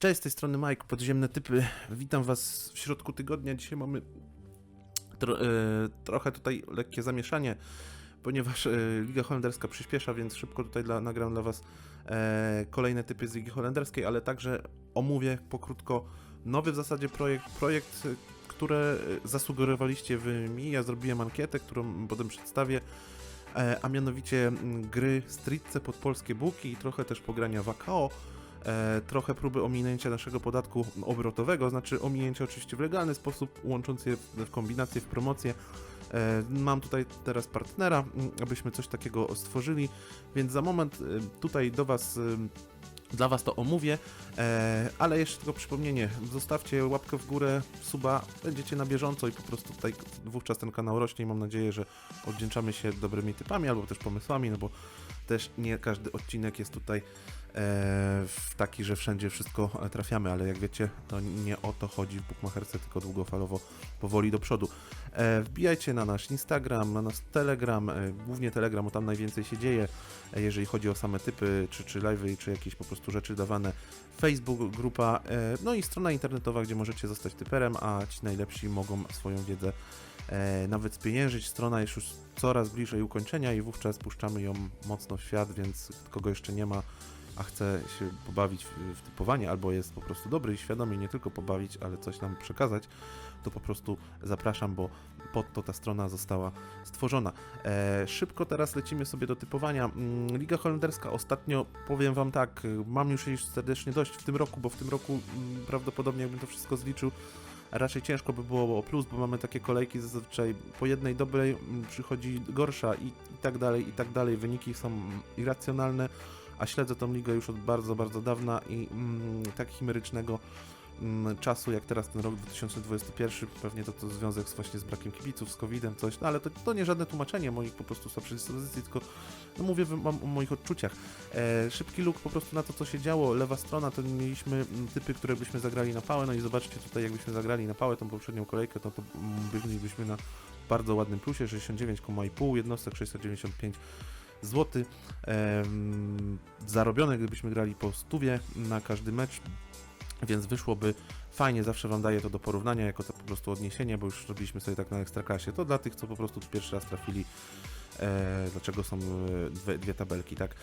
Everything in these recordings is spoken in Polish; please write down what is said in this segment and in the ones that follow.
Cześć, z tej strony Mike, podziemne typy. Witam was w środku tygodnia. Dzisiaj mamy tro, e, trochę tutaj lekkie zamieszanie, ponieważ e, Liga Holenderska przyspiesza, więc szybko tutaj dla, nagram dla was e, kolejne typy z Ligi Holenderskiej, ale także omówię pokrótko nowy w zasadzie projekt, projekt, e, które e, zasugerowaliście wy mi. Ja zrobiłem ankietę, którą potem przedstawię. E, a mianowicie mm, gry stricte pod polskie buki i trochę też pogrania w AKO trochę próby ominięcia naszego podatku obrotowego, znaczy ominięcia oczywiście w legalny sposób, łącząc je w, kombinację, w promocję. E, mam tutaj teraz partnera, m, abyśmy coś takiego stworzyli, więc za moment e, tutaj do Was. e, Dla Was to omówię, e, ale jeszcze tylko przypomnienie, zostawcie łapkę w górę, suba, będziecie na bieżąco i po prostu tutaj wówczas ten kanał rośnie i mam nadzieję, że oddzięczamy się dobrymi typami albo też pomysłami, no bo też nie każdy odcinek jest tutaj e, w taki, że wszędzie wszystko e, trafiamy, ale jak wiecie, to nie o to chodzi w Bookmacherce, tylko długofalowo, powoli do przodu. E, wbijajcie na nasz Instagram, na nasz Telegram, e, głównie Telegram, bo tam najwięcej się dzieje, e, jeżeli chodzi o same typy, czy, czy live'y, czy jakieś po prostu rzeczy dawane. Facebook, grupa, e, no i strona internetowa, gdzie możecie zostać typerem, a ci najlepsi mogą swoją wiedzę e, nawet spieniężyć. Strona jest już coraz bliżej ukończenia i wówczas puszczamy ją mocno w świat, więc kogo jeszcze nie ma, a chce się pobawić w, typowanie, albo jest po prostu dobry i świadomy, nie tylko pobawić, ale coś nam przekazać, to po prostu zapraszam, bo pod to ta strona została stworzona. E, szybko teraz lecimy sobie do typowania. Mm, Liga Holenderska ostatnio, powiem Wam tak, y, mam już jej serdecznie dość w tym roku, bo w tym roku mm, prawdopodobnie jakbym to wszystko zliczył, raczej ciężko by było o plus, bo mamy takie kolejki zazwyczaj po jednej dobrej mm, przychodzi gorsza i, i tak dalej, i tak dalej. Wyniki są irracjonalne, a śledzę tą ligę już od bardzo, bardzo dawna i mm, tak chimerycznego mm, czasu jak teraz ten rok 2021, pewnie to, to związek z, właśnie z brakiem kibiców, z COVID-em, coś, no ale to, to nie żadne tłumaczenie moich po prostu sobie predyspozycji, tylko no mówię wam o moich odczuciach. E, szybki look po prostu na to, co się działo. Lewa strona to mieliśmy mm, typy, które byśmy zagrali na pałę, no i zobaczcie tutaj, jakbyśmy zagrali na pałę tą poprzednią kolejkę, to, to mm, bylibyśmy na bardzo ładnym plusie, 69,5, jednostek 695 zł. Zarobione, gdybyśmy grali po stówie na każdy mecz, więc wyszłoby fajnie, zawsze Wam daję to do porównania, jako to po prostu odniesienie, bo już robiliśmy sobie tak na Ekstraklasie. To dla tych, co po prostu tu pierwszy raz trafili, e, dlaczego są e, dwie, dwie tabelki, tak?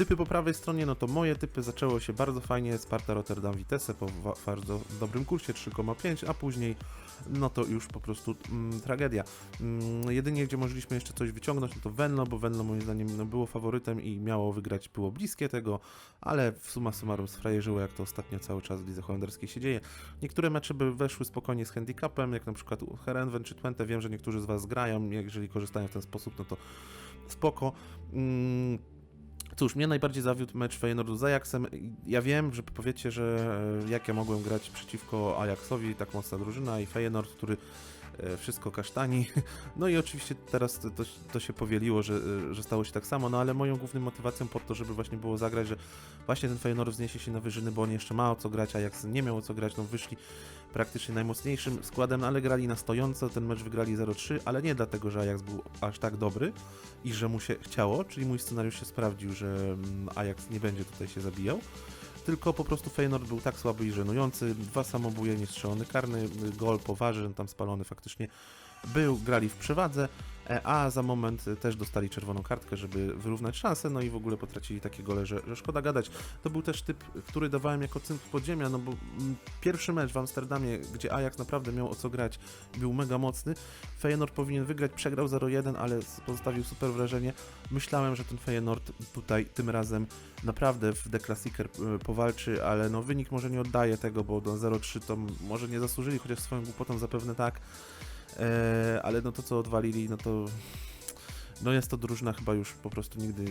Typy po prawej stronie, no to moje typy zaczęło się bardzo fajnie, Sparta Rotterdam Vitesse po bardzo dobrym kursie 3,5, a później no to już po prostu mm, tragedia. Mm, jedynie gdzie mogliśmy jeszcze coś wyciągnąć, no to Venlo, bo Venlo moim zdaniem no, było faworytem i miało wygrać, było bliskie tego, ale w summa summarum sfrajerzyło, jak to ostatnio cały czas w lidze holenderskiej się dzieje. Niektóre mecze by weszły spokojnie z handicapem, jak na przykład Herenven czy Twente, wiem, że niektórzy z Was grają, jeżeli korzystają w ten sposób, no to spoko. Mm, Cóż, mnie najbardziej zawiódł mecz Feyenoordu z Ajaxem. Ja wiem, że powiecie, że e, jak ja mogłem grać przeciwko Ajaxowi, tak mocna drużyna i Feyenoord, który wszystko kasztani. No i oczywiście teraz to, to, się powieliło, że, e, że stało się tak samo, no ale moją główną motywacją pod to, żeby właśnie było zagrać, że właśnie ten Feyenoord wzniesie się na wyżyny, bo on jeszcze ma o co grać, a Ajax nie miał o co grać, no wyszli praktycznie najmocniejszym składem, ale grali na stojąco, ten mecz wygrali 0-3, ale nie dlatego, że Ajax był aż tak dobry i że mu się chciało, czyli mój scenariusz się sprawdził, że mm, Ajax nie będzie tutaj się zabijał, tylko po prostu Feyenoord był tak słaby i żenujący, dwa samobóje, niestrzelony karny, gol poważny, tam spalony faktycznie był, grali w przewadze, a za moment też dostali czerwoną kartkę, żeby wyrównać szanse, no i w ogóle potracili takie gole, że, że szkoda gadać. To był też typ, który dawałem jako cynk podziemia, no bo mm, pierwszy mecz w Amsterdamie, gdzie Ajax naprawdę miał o co grać, był mega mocny. Feyenoord powinien wygrać, przegrał 0-1, ale pozostawił super wrażenie. Myślałem, że ten Feyenoord tutaj tym razem naprawdę w The Classicer y, powalczy, ale no wynik może nie oddaje tego, bo do 0-3 to może nie zasłużyli, chociaż swoją głupotą zapewne tak. E, ale no to co odwalili, no to no jest to drużyna chyba już po prostu nigdy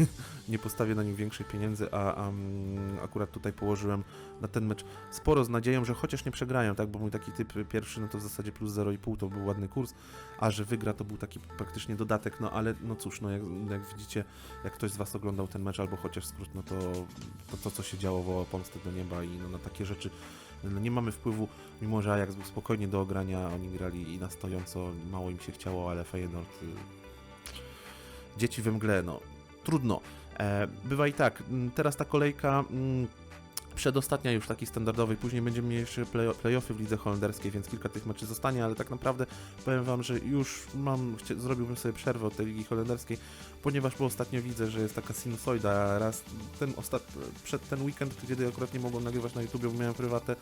nie postawię na nich większej pieniędzy, a, a mm, akurat tutaj położyłem na ten mecz sporo z nadzieją, że chociaż nie przegrają, tak, bo mój taki typ pierwszy, no to w zasadzie plus 0,5 to był ładny kurs, a że wygra to był taki praktycznie dodatek, no ale no cóż, no jak, jak widzicie, jak ktoś z Was oglądał ten mecz albo chociaż skrót, no to to, to co się działo woła pomstę do nieba i no, na takie rzeczy no, nie mamy wpływu, mimo że Ajax był spokojnie do ogrania, oni grali i na stojąco, mało im się chciało, ale Feyenoord y, dzieci we mgle, no trudno. E, bywa i tak, Mm, teraz ta kolejka, mm, Przedostatnia już taki standardowy, później będziemy mieli jeszcze play playoffy w lidze holenderskiej, więc kilka tych meczy zostanie, ale tak naprawdę powiem wam, że już mam, zrobiłbym sobie przerwę od tej ligi holenderskiej, ponieważ po ostatnio widzę, że jest taka sinusoida, raz ten ostat... przed ten weekend, kiedy akurat nie mogłem nagrywać na YouTube, bo miałem prywatę,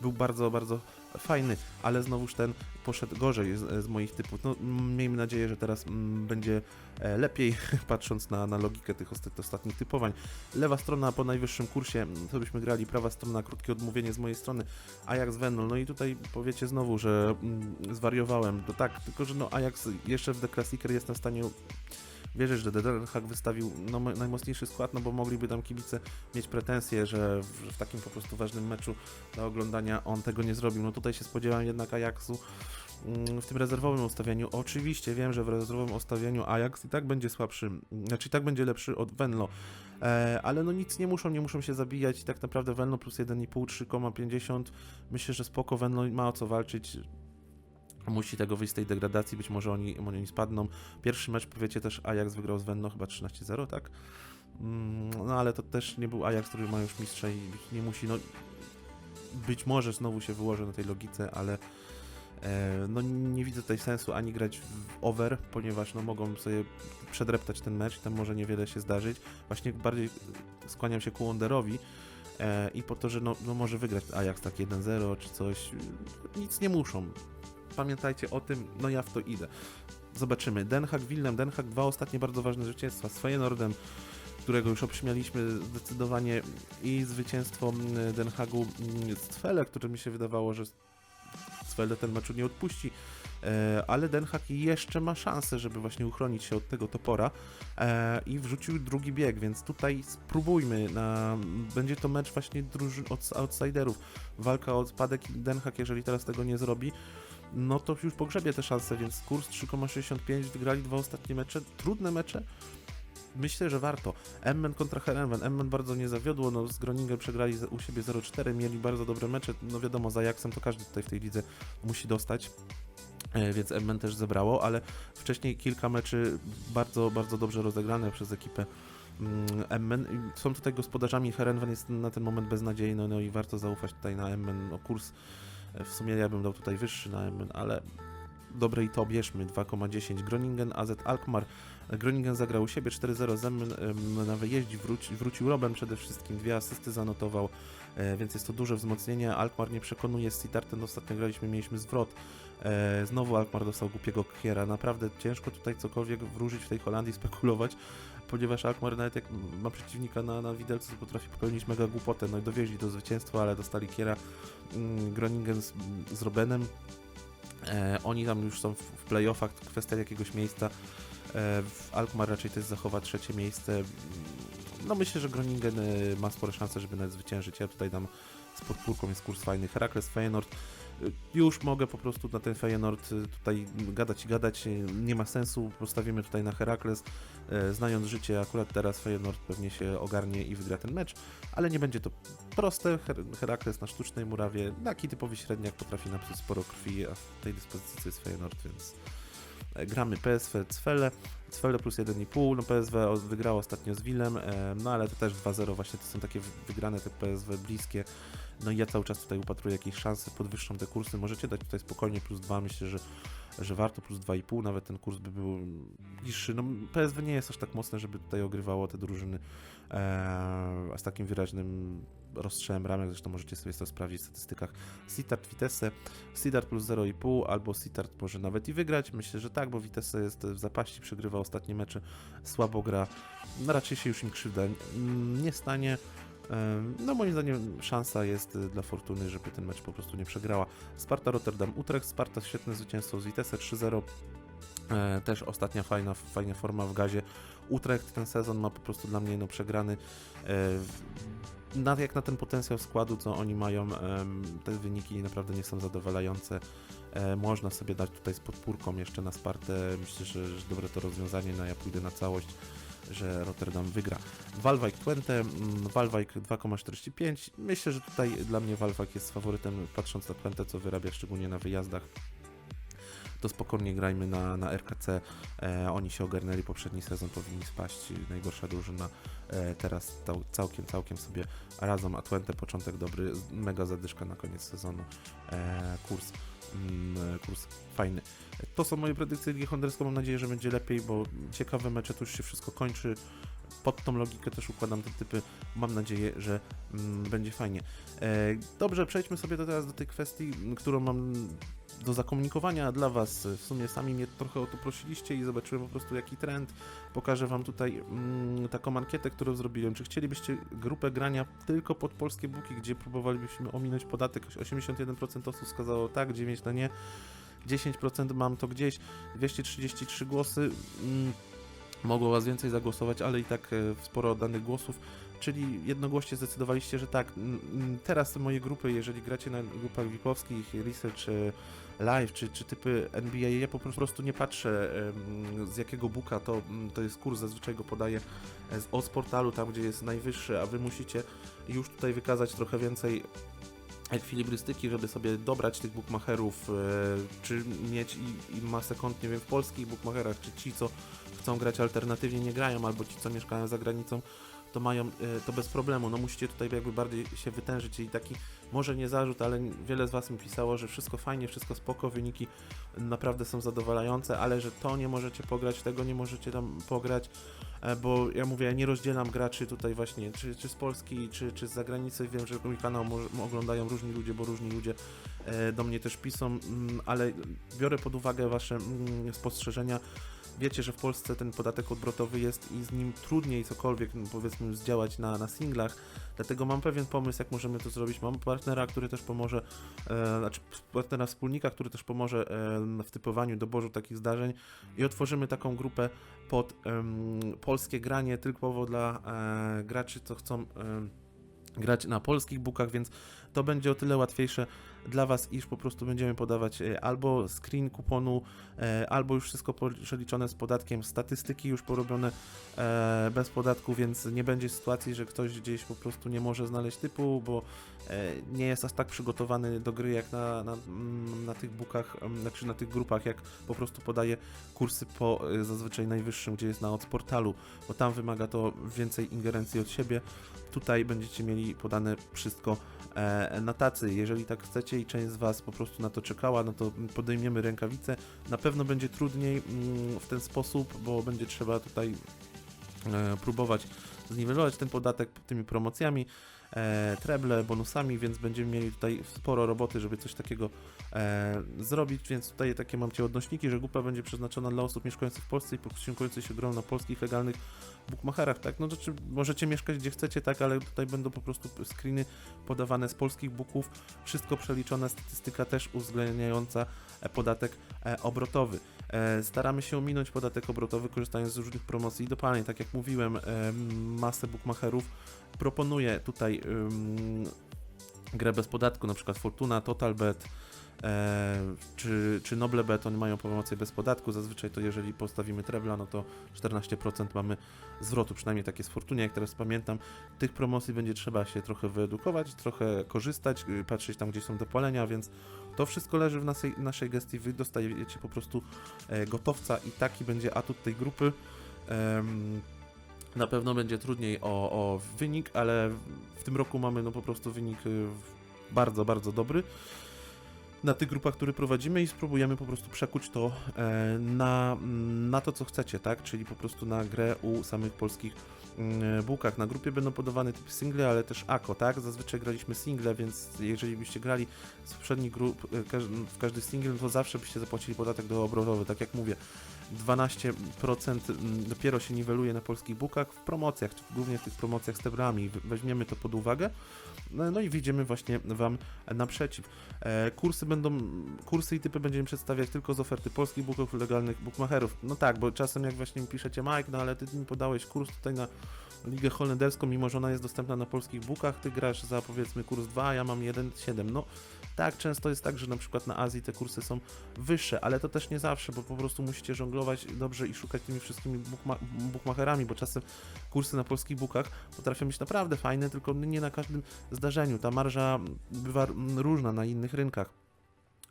był bardzo, bardzo fajny, ale znowuż ten poszedł gorzej z, z moich typów. No, miejmy nadzieję, że teraz mm, będzie e, lepiej, patrząc na, na logikę tych osta- ostatnich typowań. Lewa strona po najwyższym kursie, to byśmy grali, prawa strona, krótkie odmówienie z mojej strony, Ajax Venlo. No i tutaj powiecie znowu, że mm, zwariowałem. To tak, tylko że no Ajax jeszcze w The Classicer jestem w stanie wierzyć, że Den wystawił no, mo- najmocniejszy skład, no bo mogliby tam kibice mieć pretensje, że w, w takim po prostu ważnym meczu do oglądania on tego nie zrobił. No tutaj się spodziewałem jednak Ajaxu mm, w tym rezerwowym ustawieniu. Oczywiście wiem, że w rezerwowym ustawieniu Ajax i tak będzie słabszy, znaczy i tak będzie lepszy od Venlo. E, ale no nic nie muszą, nie muszą się zabijać i tak naprawdę Venlo plus 1,5, 3,50 myślę, że spoko Venlo ma o co walczyć. Musi tego wyjść z tej degradacji, być może oni, oni spadną. Pierwszy mecz, powiecie też, Ajax wygrał z Venlo chyba 13-0, tak? Mm, No ale to też nie był Ajax, który ma już mistrza i nie musi, no być może znowu się wyłoży na tej logice, ale e, no nie widzę tutaj sensu ani grać w over, ponieważ no mogą sobie przedreptać ten mecz i tam może niewiele się zdarzyć. Właśnie bardziej skłaniam się ku Wonderowi e, i po to, że no, no może wygrać Ajax tak 1-0 czy coś. Nic nie muszą. Pamiętajcie o tym, no ja w to idę. Zobaczymy. Den Haag, Wilnem, Den Haag, dwa ostatnie bardzo ważne zwycięstwa z Feyenoordem, którego już obśmialiśmy zdecydowanie i zwycięstwo mm, Den Haagu mm, z Twele, które mi się wydawało, że Twele ten meczu nie odpuści, e, ale Den jeszcze ma szansę, żeby właśnie uchronić się od tego topora e, i wrzucił drugi bieg, więc tutaj spróbujmy. Będzie to mecz właśnie od outsiderów, walka o spadek i Den jeżeli teraz tego nie zrobi, no to już pogrzebie te szanse, więc kurs 3,65, wygrali dwa ostatnie mecze, trudne mecze, Myślę, że warto. Emmen kontra Herenven. Emmen bardzo nie zawiodło, no z Groningen przegrali u siebie 0-4, mieli bardzo dobre mecze, no wiadomo, za Ajaxem to każdy tutaj w tej lidze musi dostać. E, Więc Emmen też zebrało, ale wcześniej kilka meczy bardzo, bardzo dobrze rozegrane przez ekipę mm, Emmen. I Są tutaj gospodarzami, Herenven jest na ten moment beznadziejny, no i warto zaufać tutaj na Emmen. No kurs e, w sumie ja bym dał tutaj wyższy na Emmen, ale dobre i to bierzmy, 2,10. Groningen, AZ Alkmaar. Groningen zagrał u siebie 4-0 Zemmen em, na wyjeździe, wróci, wrócił Robben przede wszystkim, dwie asysty zanotował, e, więc jest to duże wzmocnienie. Alkmaar nie przekonuje z Sitartem, ostatnio graliśmy, mieliśmy zwrot. E, znowu Alkmaar dostał głupiego kiera. Naprawdę ciężko tutaj cokolwiek wróżyć w tej Holandii, spekulować, ponieważ Alkmaar nawet jak ma przeciwnika na, na widelcu, to potrafi popełnić mega głupotę. No i dowieźli do zwycięstwa, ale dostali kiera mm, Groningen z, z. E, oni tam już są w, w playoffach, kwestia jakiegoś miejsca. E, w Alkmaar raczej też zachowa trzecie miejsce. No myślę, że Groningen e, ma spore szanse, żeby nawet zwyciężyć. Ja tutaj dam z podpórką, jest kurs fajny. Herakles, Feyenoord. E, Już mogę po prostu na ten Feyenoord tutaj gadać i gadać. Nie ma sensu, postawimy tutaj na Herakles. Znając życie, akurat teraz Feyenoord pewnie się ogarnie i wygra ten mecz, ale nie będzie to proste. Her- Herakles na sztucznej murawie, taki typowy średniak potrafi napsuć sporo krwi, a w tej dyspozycji jest Feyenoord, więc gramy PSV Cfele, Cfele plus 1,5, no PSV wygrało ostatnio z Willem, no ale to też 2-0, właśnie to są takie wy- wygrane te PSV bliskie, no i ja cały czas tutaj upatruję jakieś szanse, podwyższam te kursy, możecie dać tutaj spokojnie plus 2, myślę, że że warto. Plus 2,5, nawet ten kurs by był niższy. No, PSW nie jest aż tak mocne, żeby tutaj ogrywało te drużyny e, z takim wyraźnym rozstrzałem ramek, zresztą możecie sobie to sprawdzić w statystykach. Sitart Vitesse, Sitart plus 0,5 albo Sitart może nawet i wygrać. Myślę, że tak, bo Vitesse jest w zapaści, przegrywa ostatnie mecze, słabo gra. No, raczej się już im krzywda nie stanie. E, No moim zdaniem szansa jest e, dla Fortuny, żeby ten mecz po prostu nie przegrała. Sparta Rotterdam Utrecht, Sparta świetne zwycięstwo z Vitesse 3-0. E, też ostatnia fajna, fajna forma w gazie. Utrecht ten sezon ma po prostu dla mnie no przegrany. Na, jak na ten potencjał składu, co oni mają, te wyniki naprawdę nie są zadowalające. E, można sobie dać tutaj z podpórką jeszcze na Spartę. Myślę, że, że dobre to rozwiązanie. No ja pójdę na całość, że Rotterdam wygra. Walwijk Twente, Walwijk 2,45. Myślę, że tutaj dla mnie Walwijk jest faworytem, patrząc na Twente, co wyrabia szczególnie na wyjazdach to spokojnie grajmy na, na RKC. E, oni się ogarnęli poprzedni sezon, powinni spaść. Najgorsza drużyna e, teraz cał, całkiem, całkiem sobie radzą. Atwente początek dobry, mega zadyszka na koniec sezonu. E, kurs, mm, kurs fajny. To są moje predykcje Ligi Hondersko. Mam nadzieję, że będzie lepiej, bo ciekawe mecze, tu już się wszystko kończy. Pod tą logikę też układam te typy. Mam nadzieję, że mm, będzie fajnie. E, dobrze, przejdźmy sobie teraz do tej kwestii, którą mam do zakomunikowania dla Was. W sumie sami mnie trochę o to prosiliście i zobaczyłem po prostu jaki trend. Pokażę Wam tutaj mm, taką ankietę, którą zrobiłem. Czy chcielibyście grupę grania tylko pod polskie buki, gdzie próbowalibyśmy ominąć podatek? 81% osób wskazało tak, 9% na nie. 10% mam to gdzieś, 233 głosy. Mm, mogło Was więcej zagłosować, ale i tak e, sporo oddanych głosów. Czyli jednogłośnie zdecydowaliście, że tak. Teraz moje grupy, jeżeli gracie na grupach VIP-owskich, Research, Live czy, czy typy NBA, ja po prostu nie patrzę z jakiego booka to, to jest kurs, zazwyczaj go podaję e, z OS portalu, tam gdzie jest najwyższy, a Wy musicie już tutaj wykazać trochę więcej ekwilibrystyki, żeby sobie dobrać tych bookmacherów, e, czy mieć i, i masę kont, nie wiem, w polskich bookmacherach, czy ci, co chcą grać alternatywnie, nie grają, albo ci, co mieszkają za granicą, to mają e, to bez problemu. No musicie tutaj jakby bardziej się wytężyć i taki, może nie zarzut, ale wiele z Was mi pisało, że wszystko fajnie, wszystko spoko, wyniki naprawdę są zadowalające, ale że to nie możecie pograć, tego nie możecie tam pograć, e, bo ja mówię, ja nie rozdzielam graczy tutaj właśnie, czy, czy z Polski, czy, czy z zagranicy, wiem, że mój kanał oglądają różni ludzie, bo różni ludzie e, do mnie też piszą, mm, ale biorę pod uwagę Wasze mm, spostrzeżenia, Wiecie, że w Polsce ten podatek obrotowy jest i z nim trudniej cokolwiek, no, powiedzmy, zdziałać na, na singlach, dlatego mam pewien pomysł, jak możemy to zrobić. Mam partnera, który też pomoże, e, znaczy partnera wspólnika, który też pomoże e, w typowaniu, doborze takich zdarzeń i otworzymy taką grupę pod em, polskie granie tylko dla e, graczy, co chcą em, grać na polskich bookach, więc to będzie o tyle łatwiejsze dla Was, iż po prostu będziemy podawać e, albo screen kuponu, e, albo już wszystko przeliczone z podatkiem, statystyki już porobione e, bez podatku, więc nie będzie sytuacji, że ktoś gdzieś po prostu nie może znaleźć typu, bo nie jest aż tak przygotowany do gry jak na, na, mm, na tych bookach, em, znaczy na tych grupach, jak po prostu podaje kursy po zazwyczaj najwyższym, gdzie jest na od portalu, bo tam wymaga to więcej ingerencji od siebie. Tutaj będziecie mieli podane wszystko e, na tacy. Jeżeli tak chcecie i część z Was po prostu na to czekała, no to podejmiemy rękawice. Na pewno będzie trudniej mm, w ten sposób, bo będzie trzeba tutaj e, próbować zniwelować ten podatek tymi promocjami, e, treble, bonusami, więc będziemy mieli tutaj sporo roboty, żeby coś takiego e, zrobić, więc tutaj takie mam Cię odnośniki, że grupa będzie przeznaczona dla osób mieszkających w Polsce i posiłkujących się grą na polskich legalnych bookmacherach, tak? No to czy możecie mieszkać gdzie chcecie, tak, ale tutaj będą po prostu screeny podawane z polskich booków, wszystko przeliczone, statystyka też uwzględniająca e, podatek e, obrotowy. E, Staramy się ominąć podatek obrotowy, korzystając z różnych promocji i dopaleń. Tak jak mówiłem, e, masę bookmacherów proponuje tutaj grę bez podatku, na przykład Fortuna, Totalbet czy, czy Noblebet, oni mają promocję bez podatku. Zazwyczaj to jeżeli postawimy Trebla, no to 14% mamy zwrotu, przynajmniej takie z Fortunie, jak teraz pamiętam. Tych promocji będzie trzeba się trochę wyedukować, trochę korzystać, y, patrzeć tam, gdzie są dopalenia, więc to wszystko leży w naszej, naszej gestii. Wy dostajecie po prostu e, gotowca i taki będzie atut tej grupy. Na pewno będzie trudniej o, o wynik, ale w tym roku mamy no po prostu wynik y, bardzo, bardzo dobry na tych grupach, które prowadzimy i spróbujemy po prostu przekuć to e, na, na to, co chcecie, tak? Czyli po prostu na grę u samych polskich mm, bułkach. Na grupie będą podawane typy single, ale też AKO, tak? Zazwyczaj graliśmy single, więc jeżeli byście grali z poprzednich grup e, w każdy single, to zawsze byście zapłacili podatek do obrotowy, tak jak mówię. 12% mm, dopiero się niweluje na polskich bookach w promocjach, głównie w tych promocjach z tebrami. We- Weźmiemy to pod uwagę, no, no i wyjdziemy właśnie Wam naprzeciw. E, kursy będą, kursy i typy będziemy przedstawiać tylko z oferty polskich booków legalnych bookmacherów. No tak, bo czasem jak właśnie mi piszecie, Mike, no ale ty mi podałeś kurs tutaj na Ligę Holenderską, mimo że ona jest dostępna na polskich bookach, ty grasz za powiedzmy kurs 2, a ja mam 1,7. No tak, często jest tak, że na przykład na Azji te kursy są wyższe, ale to też nie zawsze, bo po prostu musicie żonglować dobrze i szukać tymi wszystkimi bookma- bookmacherami, bo czasem kursy na polskich bookach potrafią być naprawdę fajne, tylko nie na każdym zdarzeniu. Ta marża bywa różna na innych rynkach.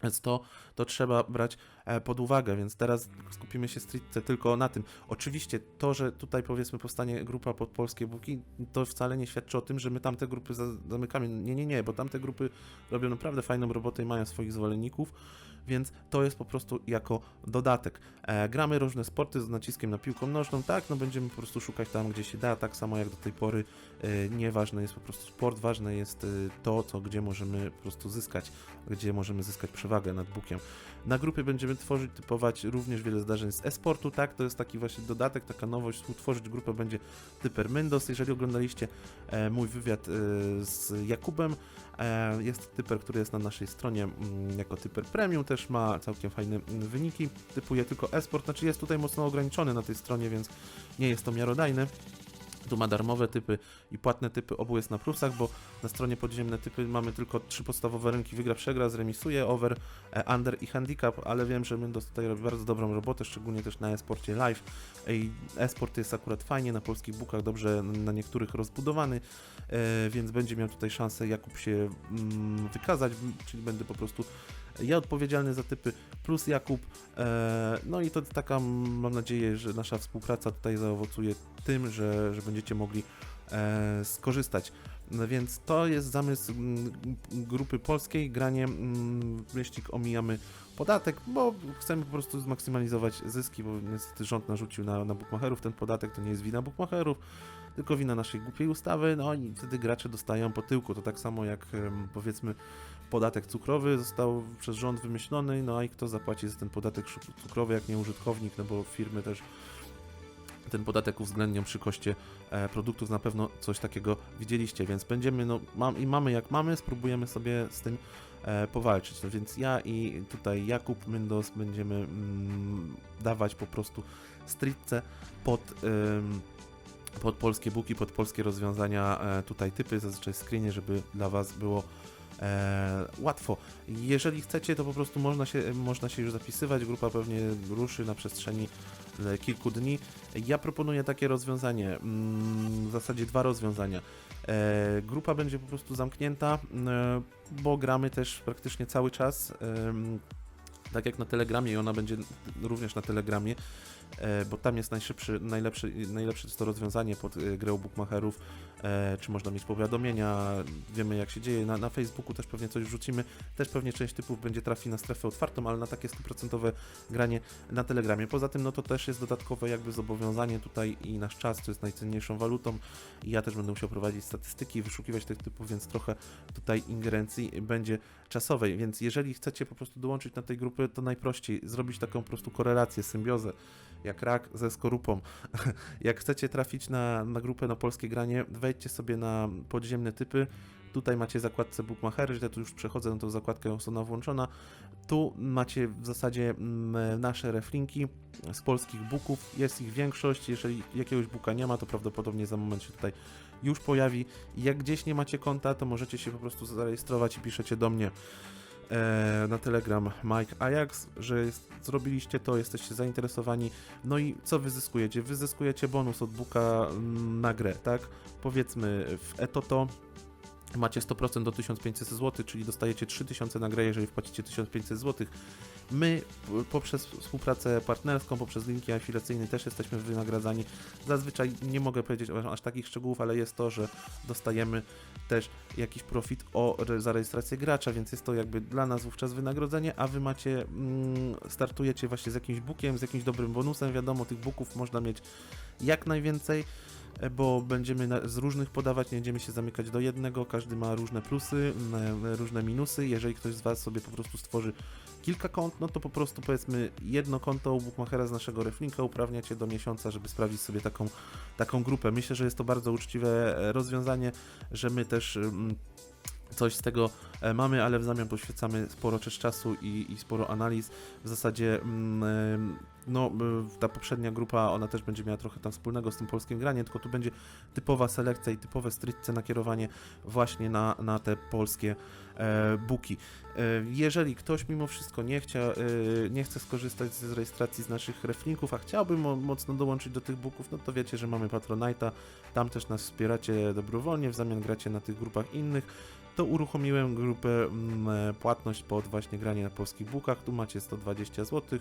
Więc to, to trzeba brać pod uwagę, więc teraz skupimy się stricte tylko na tym. Oczywiście to, że tutaj powiedzmy powstanie grupa pod polskie buki, to wcale nie świadczy o tym, że my tamte grupy za- zamykamy. Nie, nie, nie, bo tamte grupy robią naprawdę fajną robotę i mają swoich zwolenników, więc to jest po prostu jako dodatek. E, gramy różne sporty z naciskiem na piłkę nożną, tak, no będziemy po prostu szukać tam, gdzie się da, tak samo jak do tej pory. E, nieważne jest po prostu sport, ważne jest e, to, co, gdzie możemy po prostu zyskać, gdzie możemy zyskać przewagę nad bukiem. Na grupie będziemy tworzyć, typować również wiele zdarzeń z e-sportu, tak, to jest taki właśnie dodatek, taka nowość, współtworzyć grupę będzie Typer Mendos. Jeżeli oglądaliście e, mój wywiad e, z Jakubem, e, jest typer, który jest na naszej stronie mm, jako typer premium, też ma całkiem fajne mm, wyniki, typuje tylko e-sport, znaczy jest tutaj mocno ograniczony na tej stronie, więc nie jest to miarodajne. Tu ma darmowe typy i płatne typy, obu jest na plusach, bo na stronie podziemne typy mamy tylko trzy podstawowe rynki, wygra, przegra, zremisuje, over, e, under i handicap, ale wiem, że Mendos tutaj robi bardzo dobrą robotę, szczególnie też na e-sporcie live. E-sport jest akurat fajnie na polskich bookach, dobrze na niektórych rozbudowany, e, więc będzie miał tutaj szansę Jakub się mm, wykazać, czyli będę po prostu ja odpowiedzialny za typy plus Jakub. E, no i to taka, mam nadzieję, że nasza współpraca tutaj zaowocuje tym, że, że będziecie mogli e, skorzystać. No więc to jest zamysł grupy polskiej, granie wyścig omijamy podatek, bo chcemy po prostu zmaksymalizować zyski, bo niestety rząd narzucił na, na bookmacherów ten podatek, to nie jest wina bookmacherów, tylko wina naszej głupiej ustawy, no i wtedy gracze dostają po tyłku, to tak samo jak powiedzmy podatek cukrowy został przez rząd wymyślony, no i kto zapłaci za ten podatek cukrowy, jak nie użytkownik, no bo firmy też ten podatek uwzględnią przy koszcie e, produktów, na pewno coś takiego widzieliście, więc będziemy, no mam, i mamy jak mamy, spróbujemy sobie z tym e, powalczyć, no więc ja i tutaj Jakub Mendos będziemy mm, dawać po prostu stricte pod... pod polskie booki, pod polskie rozwiązania, e, tutaj typy, zazwyczaj screenie, żeby dla Was było e, łatwo. Jeżeli chcecie, to po prostu można się, można się już zapisywać. Grupa pewnie ruszy na przestrzeni e, kilku dni. Ja proponuję takie rozwiązanie, mm, w zasadzie dwa rozwiązania. E, grupa będzie po prostu zamknięta, bo gramy też praktycznie cały czas. Tak jak na Telegramie i ona będzie również na Telegramie, e, bo tam jest najszybszy, najlepszy, najlepsze jest to rozwiązanie pod e, grę bookmacherów, czy można mieć powiadomienia, wiemy jak się dzieje, na, na Facebooku też pewnie coś wrzucimy, też pewnie część typów będzie trafi na strefę otwartą, ale na takie stuprocentowe granie na Telegramie. Poza tym, no to też jest dodatkowe jakby zobowiązanie tutaj i nasz czas, to jest najcenniejszą walutą. I ja też będę musiał prowadzić statystyki, wyszukiwać tych typów, więc trochę tutaj ingerencji będzie czasowej, więc jeżeli chcecie po prostu dołączyć na tej grupy, to najprościej. Zrobić taką po prostu korelację, symbiozę, jak rak ze skorupą. jak chcecie trafić na, na grupę na polskie granie, wejdźcie sobie na podziemne typy, Tutaj macie zakładce Bookmachery, ja tu już przechodzę na tą zakładkę, jest ona włączona. Tu macie w zasadzie mm, nasze reflinki z polskich booków. Jest ich większość. Jeżeli jakiegoś booka nie ma, to prawdopodobnie za moment się tutaj już pojawi. Jak gdzieś nie macie konta, to możecie się po prostu zarejestrować i piszecie do mnie na Telegram Mike Ajax, że jest, zrobiliście to, jesteście zainteresowani. No i co wyzyskujecie? Wyzyskujecie bonus od booka mm, na grę, tak? Powiedzmy w Etoto macie 100% do 1500 zł, czyli dostajecie 3000 na grę, jeżeli wpłacicie 1500 zł. My p- poprzez współpracę partnerską, poprzez linki afiliacyjne też jesteśmy wynagradzani. Zazwyczaj nie mogę powiedzieć aż takich szczegółów, ale jest to, że dostajemy też jakiś profit o, za rejestrację gracza, więc jest to jakby dla nas wówczas wynagrodzenie, a wy macie, mm, startujecie właśnie z jakimś bookiem, z jakimś dobrym bonusem. Wiadomo, tych booków można mieć jak najwięcej bo będziemy z różnych podawać, nie będziemy się zamykać do jednego, każdy ma różne plusy, m, różne minusy. Jeżeli ktoś z Was sobie po prostu stworzy kilka kont, no to po prostu powiedzmy jedno konto u Bookmachera z naszego reflinka uprawniacie do miesiąca, żeby sprawdzić sobie taką, taką grupę. Myślę, że jest to bardzo uczciwe e, rozwiązanie, że my też mm, coś z tego e, mamy, ale w zamian poświęcamy sporo czasu i, i sporo analiz. W zasadzie mm, no, y, ta poprzednia grupa, ona też będzie miała trochę tam wspólnego z tym polskim graniem, tylko tu będzie typowa selekcja i typowe stricte nakierowanie właśnie na, na te polskie e, buki. E, jeżeli ktoś mimo wszystko nie, chcia, e, nie chce skorzystać z rejestracji z naszych reflinków, a chciałby mo mocno dołączyć do tych buków, no to wiecie, że mamy Patronite'a, tam też nas wspieracie dobrowolnie, w zamian gracie na tych grupach innych, to uruchomiłem grupę mm, e, płatność pod właśnie granie na polskich bukach, tu macie 120 zł.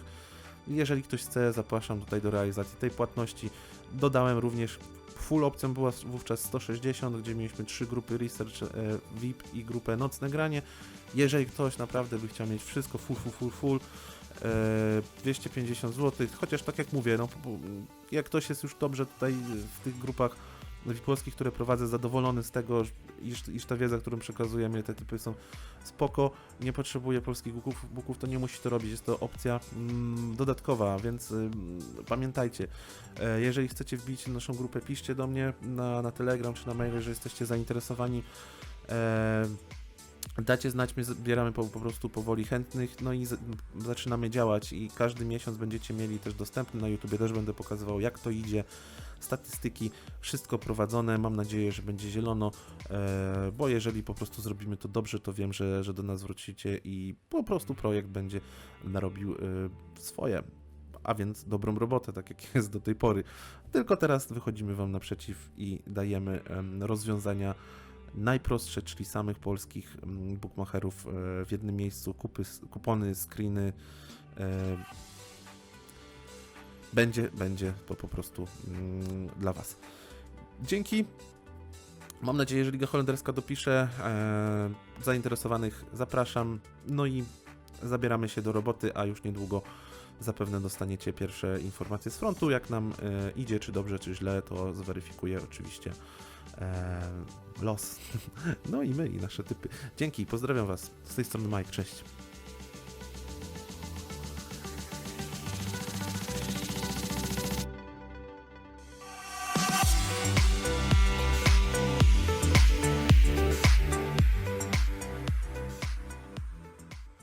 Jeżeli ktoś chce, zapraszam tutaj do realizacji tej płatności. Dodałem również full opcją była wówczas 160, gdzie mieliśmy trzy grupy Research, e, VIP i grupę Nocne Granie. Jeżeli ktoś naprawdę by chciał mieć wszystko full, full, full, full, e, 250 zł, chociaż tak jak mówię, no, jak ktoś jest już dobrze tutaj w tych grupach VIP-owskich, które prowadzę, zadowolony z tego, iż, iż ta wiedza, którą przekazujemy, te typy są spoko, nie potrzebuje polskich buków, buków to nie musi to robić, jest to opcja mm, dodatkowa, więc ym, pamiętajcie, e, jeżeli chcecie wbić na naszą grupę, piszcie do mnie na, na Telegram czy na mail, że jesteście zainteresowani. E, Dacie znać, my zbieramy po, po prostu powoli chętnych, no i z, zaczynamy działać i każdy miesiąc będziecie mieli też dostępny. Na YouTube, też będę pokazywał jak to idzie, statystyki, wszystko prowadzone, mam nadzieję, że będzie zielono, e, bo jeżeli po prostu zrobimy to dobrze, to wiem, że, że do nas wrócicie i po prostu projekt będzie narobił e, swoje, a więc dobrą robotę, tak jak jest do tej pory. Tylko teraz wychodzimy Wam naprzeciw i dajemy em, rozwiązania najprostsze, czyli samych polskich bookmacherów e, w jednym miejscu, kupy, kupony, screeny. Będzie, będzie to po prostu mm, dla Was. Dzięki. Mam nadzieję, że Liga Holenderska dopisze. E, zainteresowanych zapraszam. No i zabieramy się do roboty, a już niedługo zapewne dostaniecie pierwsze informacje z frontu. Jak nam e, idzie, czy dobrze, czy źle, to zweryfikuje oczywiście e, los. No i my, i nasze typy. Dzięki, pozdrawiam Was. Z tej strony Mike, cześć.